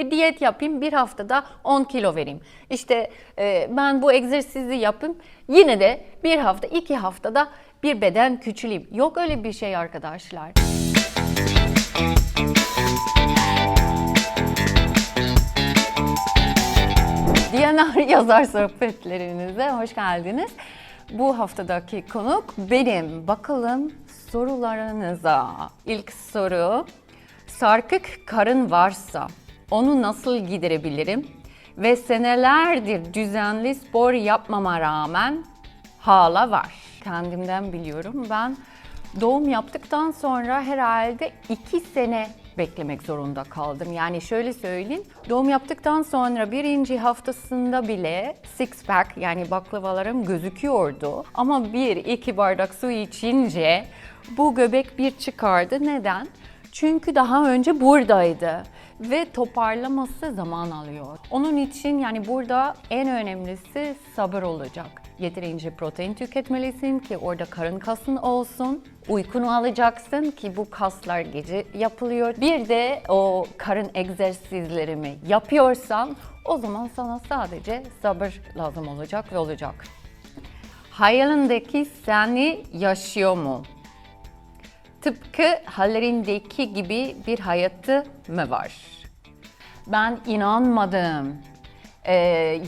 Bir diyet yapayım, bir haftada 10 kilo vereyim. İşte e, ben bu egzersizi yapayım, yine de bir hafta, iki haftada bir beden küçüleyim. Yok öyle bir şey arkadaşlar. Diyanar Yazar Sohbetlerinize hoş geldiniz. Bu haftadaki konuk benim. Bakalım sorularınıza. İlk soru, sarkık karın varsa onu nasıl giderebilirim? Ve senelerdir düzenli spor yapmama rağmen hala var. Kendimden biliyorum. Ben doğum yaptıktan sonra herhalde iki sene beklemek zorunda kaldım. Yani şöyle söyleyeyim, doğum yaptıktan sonra birinci haftasında bile six pack yani baklavalarım gözüküyordu. Ama bir iki bardak su içince bu göbek bir çıkardı. Neden? Çünkü daha önce buradaydı ve toparlaması zaman alıyor. Onun için yani burada en önemlisi sabır olacak. Yeterince protein tüketmelisin ki orada karın kasın olsun. Uykunu alacaksın ki bu kaslar gece yapılıyor. Bir de o karın egzersizlerimi yapıyorsan o zaman sana sadece sabır lazım olacak ve olacak. Hayalindeki seni yaşıyor mu? Tıpkı hallerindeki gibi bir hayatı mı var? Ben inanmadım, e,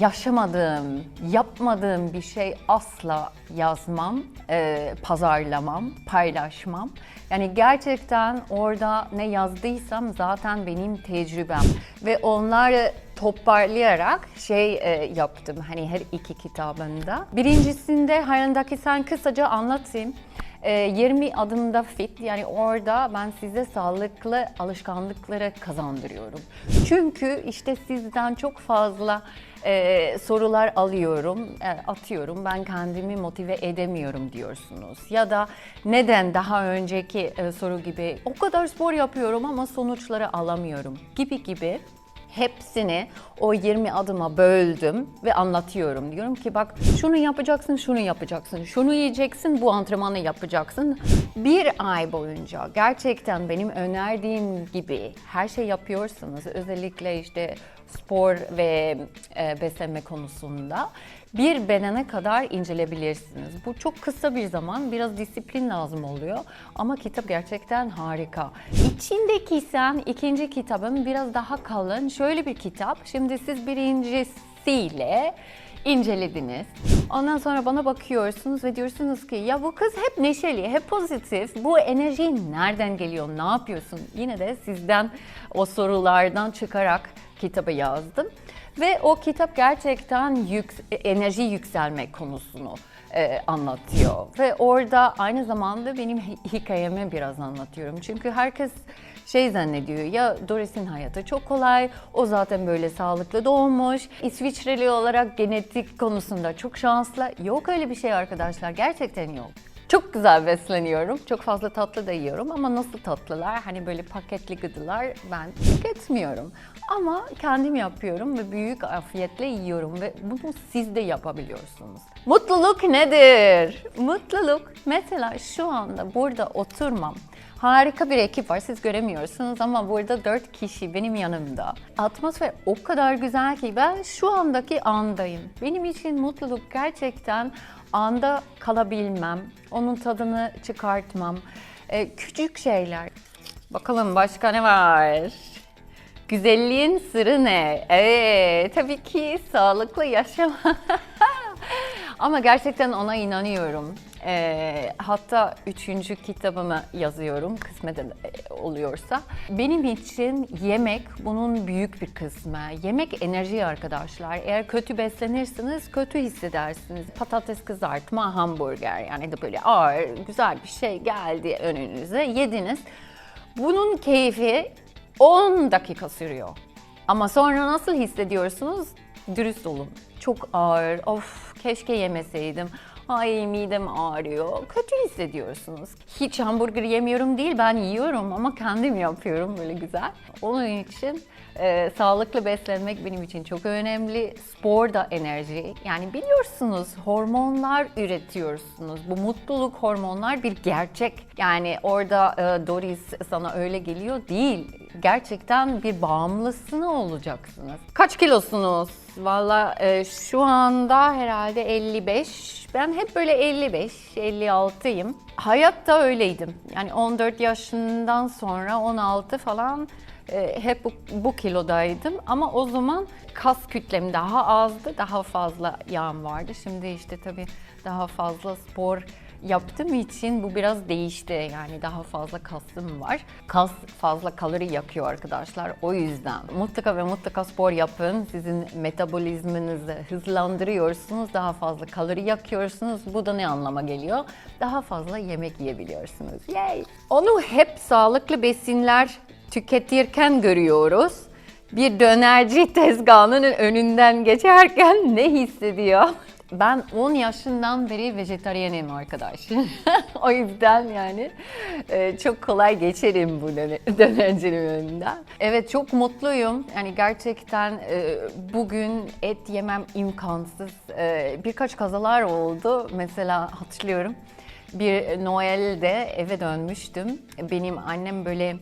yaşamadığım, yapmadığım bir şey asla yazmam, e, pazarlamam, paylaşmam. Yani gerçekten orada ne yazdıysam zaten benim tecrübem ve onları toparlayarak şey e, yaptım hani her iki kitabında. Birincisinde hayalindeki sen kısaca anlatayım. E, 20 adımda fit yani orada ben size sağlıklı alışkanlıkları kazandırıyorum. Çünkü işte sizden çok fazla e, sorular alıyorum, e, atıyorum. Ben kendimi motive edemiyorum diyorsunuz. Ya da neden daha önceki e, soru gibi o kadar spor yapıyorum ama sonuçları alamıyorum gibi gibi hepsini o 20 adıma böldüm ve anlatıyorum. Diyorum ki bak şunu yapacaksın, şunu yapacaksın, şunu yiyeceksin, bu antrenmanı yapacaksın. Bir ay boyunca gerçekten benim önerdiğim gibi her şey yapıyorsanız özellikle işte spor ve e, beslenme konusunda bir bedene kadar inceleyebilirsiniz. Bu çok kısa bir zaman, biraz disiplin lazım oluyor ama kitap gerçekten harika. İçindeki sen ikinci kitabım biraz daha kalın. Şöyle bir kitap. Şimdi siz birincisiyle incelediniz. Ondan sonra bana bakıyorsunuz ve diyorsunuz ki ya bu kız hep neşeli, hep pozitif. Bu enerji nereden geliyor, ne yapıyorsun? Yine de sizden o sorulardan çıkarak kitabı yazdım. Ve o kitap gerçekten yük, enerji yükselme konusunu e, anlatıyor. Ve orada aynı zamanda benim hi- hikayemi biraz anlatıyorum. Çünkü herkes şey zannediyor ya Doris'in hayatı çok kolay, o zaten böyle sağlıklı doğmuş, İsviçreli olarak genetik konusunda çok şanslı. Yok öyle bir şey arkadaşlar, gerçekten yok. Çok güzel besleniyorum. Çok fazla tatlı da yiyorum ama nasıl tatlılar? Hani böyle paketli gıdalar ben tüketmiyorum. Ama kendim yapıyorum ve büyük afiyetle yiyorum ve bunu siz de yapabiliyorsunuz. Mutluluk nedir? Mutluluk mesela şu anda burada oturmam. Harika bir ekip var siz göremiyorsunuz ama burada dört kişi benim yanımda. Atmosfer o kadar güzel ki ben şu andaki andayım. Benim için mutluluk gerçekten anda kalabilmem, onun tadını çıkartmam. Ee, küçük şeyler. Bakalım başka ne var? Güzelliğin sırrı ne? Evet, tabii ki sağlıklı yaşam. Ama gerçekten ona inanıyorum. Ee, hatta üçüncü kitabımı yazıyorum kısmet e, oluyorsa. Benim için yemek bunun büyük bir kısmı. Yemek enerji arkadaşlar. Eğer kötü beslenirsiniz kötü hissedersiniz. Patates kızartma, hamburger yani da böyle ağır güzel bir şey geldi önünüze yediniz. Bunun keyfi 10 dakika sürüyor. Ama sonra nasıl hissediyorsunuz? Dürüst olun. Çok ağır, of keşke yemeseydim. Ay midem ağrıyor. Kötü hissediyorsunuz. Hiç hamburger yemiyorum değil, ben yiyorum ama kendim yapıyorum böyle güzel. Onun için e, sağlıklı beslenmek benim için çok önemli. Spor da enerji. Yani biliyorsunuz hormonlar üretiyorsunuz. Bu mutluluk hormonlar bir gerçek. Yani orada e, Doris sana öyle geliyor değil. gerçekten bir bağımlısını olacaksınız. Kaç kilosunuz? Valla e, şu anda herhalde 55. Ben hep böyle 55, 56'yım. Hayatta öyleydim. Yani 14 yaşından sonra 16 falan e, hep bu, bu kilodaydım. Ama o zaman kas kütlem daha azdı, daha fazla yağım vardı. Şimdi işte tabii daha fazla spor yaptığım için bu biraz değişti. Yani daha fazla kasım var. Kas fazla kalori yakıyor arkadaşlar. O yüzden mutlaka ve mutlaka spor yapın. Sizin metabolizmanızı hızlandırıyorsunuz. Daha fazla kalori yakıyorsunuz. Bu da ne anlama geliyor? Daha fazla yemek yiyebiliyorsunuz. Yay! Onu hep sağlıklı besinler tüketirken görüyoruz. Bir dönerci tezgahının önünden geçerken ne hissediyor? Ben 10 yaşından beri vejetaryenim arkadaş. o yüzden yani e, çok kolay geçerim bu döne- dönercinin önünden. Evet çok mutluyum. Yani gerçekten e, bugün et yemem imkansız. E, birkaç kazalar oldu. Mesela hatırlıyorum. Bir Noel'de eve dönmüştüm. Benim annem böyle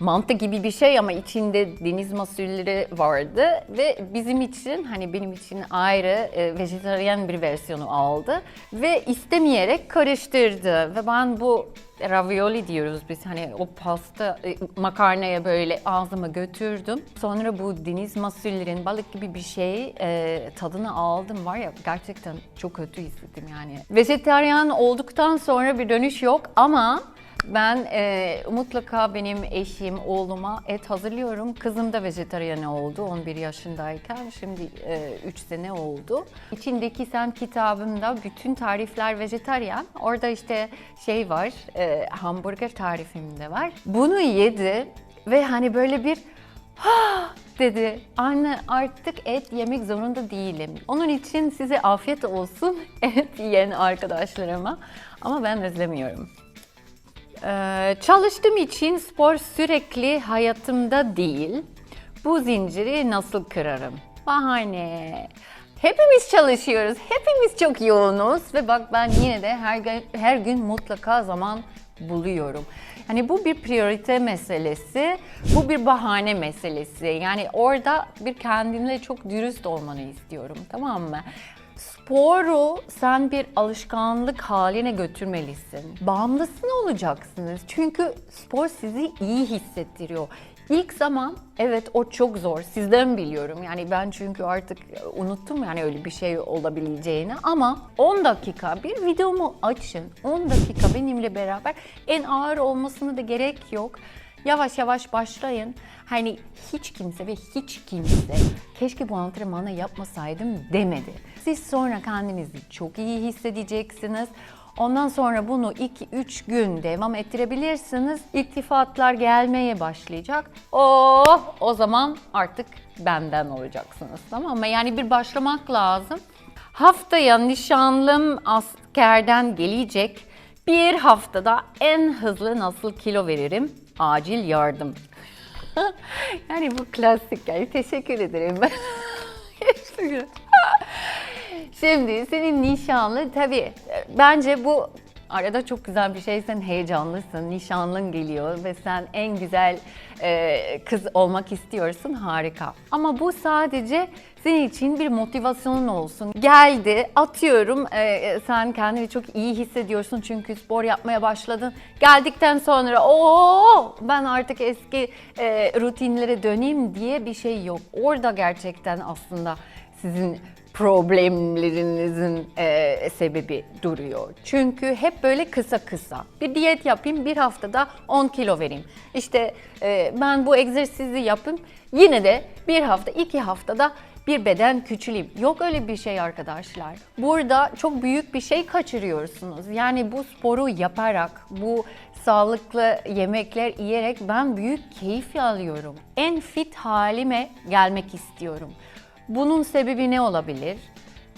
mantı gibi bir şey ama içinde deniz masulleri vardı. Ve bizim için hani benim için ayrı e, vejetaryen bir versiyonu aldı. Ve istemeyerek karıştırdı. Ve ben bu ravioli diyoruz biz. Hani o pasta e, makarnaya böyle ağzıma götürdüm. Sonra bu deniz masullerin balık gibi bir şey e, tadını aldım. Var ya gerçekten çok kötü hissettim yani. Vejetaryen olduktan sonra bir dönüş yok ama ben e, mutlaka benim eşim, oğluma et hazırlıyorum. Kızım da vejetaryen oldu 11 yaşındayken. Şimdi 3 sene oldu. İçindeki sen kitabımda bütün tarifler vejetaryen. Orada işte şey var, e, hamburger tarifim de var. Bunu yedi ve hani böyle bir ha dedi. Anne artık et yemek zorunda değilim. Onun için size afiyet olsun et yiyen arkadaşlarıma. Ama ben özlemiyorum. Ee, çalıştığım için spor sürekli hayatımda değil. Bu zinciri nasıl kırarım? Bahane. Hepimiz çalışıyoruz, hepimiz çok yoğunuz ve bak ben yine de her gün, her gün mutlaka zaman buluyorum. Yani bu bir priorite meselesi, bu bir bahane meselesi. Yani orada bir kendimle çok dürüst olmanı istiyorum, tamam mı? Sporu sen bir alışkanlık haline götürmelisin. Bağımlısın olacaksınız. Çünkü spor sizi iyi hissettiriyor. İlk zaman evet o çok zor. Sizden biliyorum. Yani ben çünkü artık unuttum yani öyle bir şey olabileceğini. Ama 10 dakika bir videomu açın. 10 dakika benimle beraber en ağır olmasına da gerek yok. Yavaş yavaş başlayın. Hani hiç kimse ve hiç kimse keşke bu antrenmanı yapmasaydım demedi. Siz sonra kendinizi çok iyi hissedeceksiniz. Ondan sonra bunu 2-3 gün devam ettirebilirsiniz. İltifatlar gelmeye başlayacak. Oh, o zaman artık benden olacaksınız. Tamam mı? Yani bir başlamak lazım. Haftaya nişanlım askerden gelecek. Bir haftada en hızlı nasıl kilo veririm? Acil yardım. yani bu klasik. Yani teşekkür ederim. Şimdi senin nişanlı tabii bence bu arada çok güzel bir şey. Sen heyecanlısın, nişanlın geliyor ve sen en güzel e, kız olmak istiyorsun. Harika. Ama bu sadece senin için bir motivasyonun olsun. Geldi, atıyorum e, sen kendini çok iyi hissediyorsun çünkü spor yapmaya başladın. Geldikten sonra o ben artık eski e, rutinlere döneyim diye bir şey yok. Orada gerçekten aslında sizin problemlerinizin e, sebebi duruyor. Çünkü hep böyle kısa kısa. Bir diyet yapayım, bir haftada 10 kilo vereyim. İşte e, ben bu egzersizi yapayım, yine de bir hafta, iki haftada bir beden küçüleyim. Yok öyle bir şey arkadaşlar. Burada çok büyük bir şey kaçırıyorsunuz. Yani bu sporu yaparak, bu sağlıklı yemekler yiyerek ben büyük keyif alıyorum. En fit halime gelmek istiyorum. Bunun sebebi ne olabilir?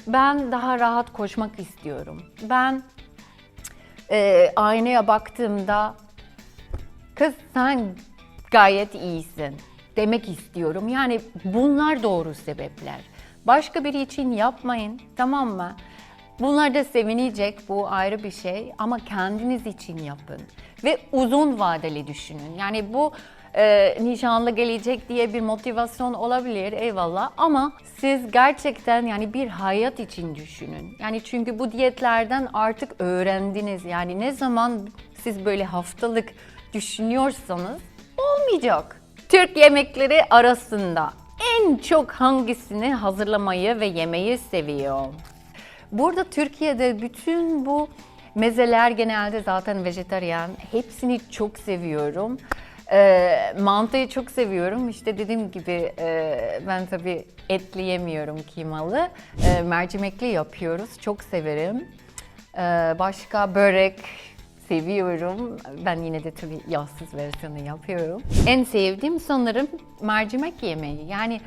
Ben daha rahat koşmak istiyorum. Ben e, aynaya baktığımda kız sen gayet iyisin demek istiyorum. Yani bunlar doğru sebepler. Başka biri için yapmayın tamam mı? Bunlar da sevinecek bu ayrı bir şey ama kendiniz için yapın ve uzun vadeli düşünün. Yani bu e, nişanlı gelecek diye bir motivasyon olabilir eyvallah ama siz gerçekten yani bir hayat için düşünün. Yani çünkü bu diyetlerden artık öğrendiniz. Yani ne zaman siz böyle haftalık düşünüyorsanız olmayacak. Türk yemekleri arasında en çok hangisini hazırlamayı ve yemeyi seviyor? Burada Türkiye'de bütün bu mezeler genelde zaten vejetaryen. Hepsini çok seviyorum. Ee, mantıyı çok seviyorum. İşte dediğim gibi e, ben tabii etli yemiyorum kıymalı. Ee, mercimekli yapıyoruz. Çok severim. Ee, başka börek seviyorum. Ben yine de tabii yağsız versiyonu yapıyorum. En sevdiğim sanırım mercimek yemeği. Yani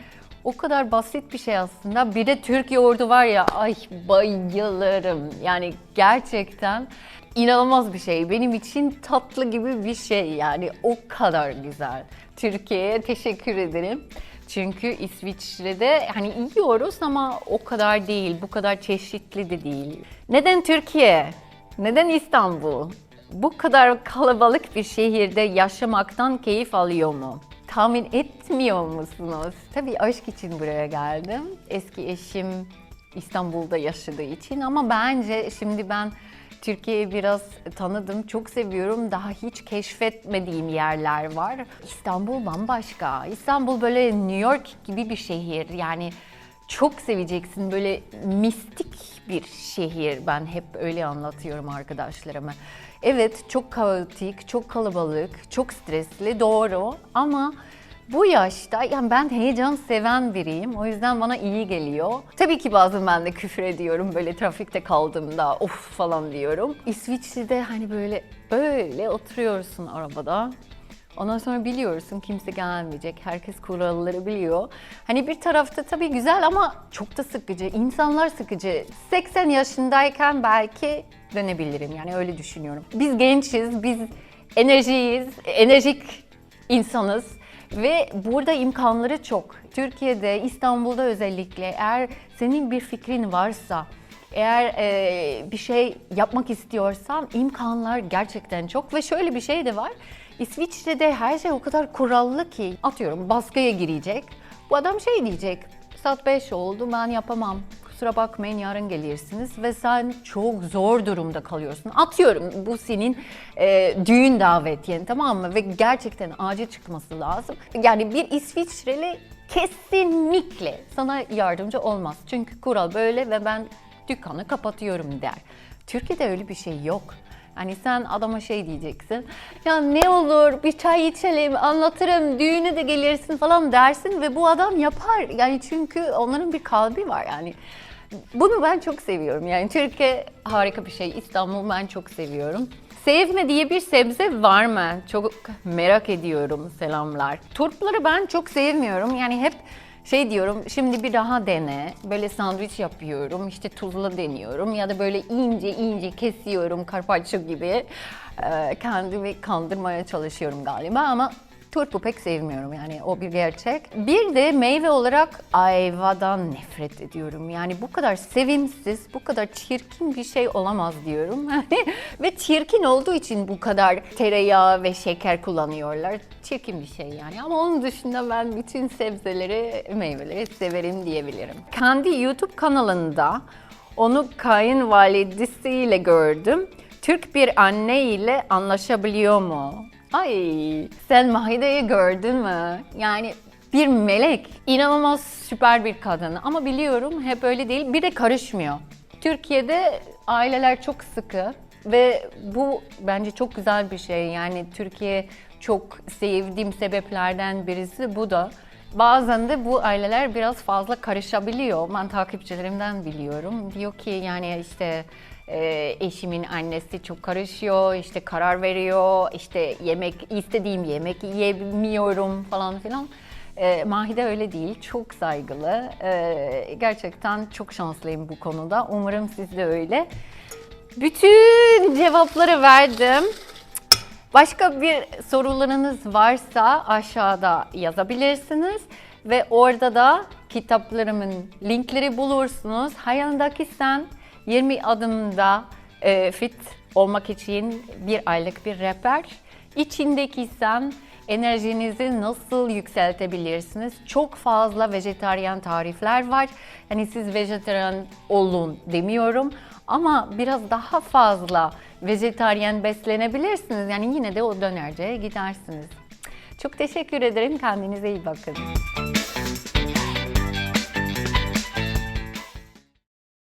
o kadar basit bir şey aslında. Bir de Türk yoğurdu var ya, ay bayılırım. Yani gerçekten inanılmaz bir şey. Benim için tatlı gibi bir şey yani o kadar güzel. Türkiye'ye teşekkür ederim. Çünkü İsviçre'de hani yiyoruz ama o kadar değil, bu kadar çeşitli de değil. Neden Türkiye? Neden İstanbul? Bu kadar kalabalık bir şehirde yaşamaktan keyif alıyor mu? Tahmin etmiyor musunuz? Tabii aşk için buraya geldim. Eski eşim İstanbul'da yaşadığı için ama bence şimdi ben Türkiye'yi biraz tanıdım, çok seviyorum. Daha hiç keşfetmediğim yerler var. İstanbul bambaşka. İstanbul böyle New York gibi bir şehir. Yani çok seveceksin. Böyle mistik bir şehir. Ben hep öyle anlatıyorum arkadaşlarıma. Evet çok kaotik, çok kalabalık, çok stresli doğru ama bu yaşta yani ben heyecan seven biriyim. O yüzden bana iyi geliyor. Tabii ki bazen ben de küfür ediyorum. Böyle trafikte kaldığımda of falan diyorum. İsviçre'de hani böyle böyle oturuyorsun arabada. Ondan sonra biliyorsun kimse gelmeyecek. Herkes kuralları biliyor. Hani bir tarafta tabii güzel ama çok da sıkıcı. İnsanlar sıkıcı. 80 yaşındayken belki dönebilirim. Yani öyle düşünüyorum. Biz gençiz, biz enerjiyiz, enerjik insanız. Ve burada imkanları çok. Türkiye'de, İstanbul'da özellikle eğer senin bir fikrin varsa, eğer e, bir şey yapmak istiyorsan imkanlar gerçekten çok ve şöyle bir şey de var. İsviçre'de her şey o kadar kurallı ki atıyorum baskıya girecek. Bu adam şey diyecek. Saat 5 oldu ben yapamam. Kusura bakmayın yarın gelirsiniz ve sen çok zor durumda kalıyorsun. Atıyorum bu senin e, düğün davetiyen tamam mı? Ve gerçekten acil çıkması lazım. Yani bir İsviçreli kesinlikle sana yardımcı olmaz. Çünkü kural böyle ve ben dükkanı kapatıyorum der. Türkiye'de öyle bir şey yok. Hani sen adama şey diyeceksin. Ya ne olur bir çay içelim, anlatırım, düğüne de gelirsin falan dersin ve bu adam yapar. Yani çünkü onların bir kalbi var yani. Bunu ben çok seviyorum. Yani Türkiye harika bir şey. İstanbul ben çok seviyorum. Sevme diye bir sebze var mı? Çok merak ediyorum. Selamlar. Turpları ben çok sevmiyorum. Yani hep şey diyorum şimdi bir daha dene. Böyle sandviç yapıyorum. işte tuzla deniyorum ya da böyle ince ince kesiyorum carpaccio gibi. Ee, kendimi kandırmaya çalışıyorum galiba ama turpu pek sevmiyorum yani o bir gerçek. Bir de meyve olarak ayvadan nefret ediyorum. Yani bu kadar sevimsiz, bu kadar çirkin bir şey olamaz diyorum. ve çirkin olduğu için bu kadar tereyağı ve şeker kullanıyorlar. Çirkin bir şey yani ama onun dışında ben bütün sebzeleri, meyveleri severim diyebilirim. Kendi YouTube kanalında onu kayınvalidesiyle gördüm. Türk bir anne ile anlaşabiliyor mu? Ay sen Mahide'yi gördün mü? Yani bir melek. İnanılmaz süper bir kadın ama biliyorum hep öyle değil. Bir de karışmıyor. Türkiye'de aileler çok sıkı ve bu bence çok güzel bir şey. Yani Türkiye çok sevdiğim sebeplerden birisi bu da. Bazen de bu aileler biraz fazla karışabiliyor. Ben takipçilerimden biliyorum. Diyor ki yani işte e, eşimin annesi çok karışıyor, işte karar veriyor, işte yemek istediğim yemek yiyemiyorum falan filan. E, Mahide öyle değil, çok saygılı. E, gerçekten çok şanslıyım bu konuda. Umarım siz de öyle. Bütün cevapları verdim. Başka bir sorularınız varsa aşağıda yazabilirsiniz ve orada da kitaplarımın linkleri bulursunuz. Hayalindeki sen 20 adımda e, fit olmak için bir aylık bir rehber. İçindeki sen enerjinizi nasıl yükseltebilirsiniz? Çok fazla vejetaryen tarifler var. Yani siz vejetaryen olun demiyorum ama biraz daha fazla vejetaryen beslenebilirsiniz. Yani yine de o dönerciye gidersiniz. Çok teşekkür ederim. Kendinize iyi bakın.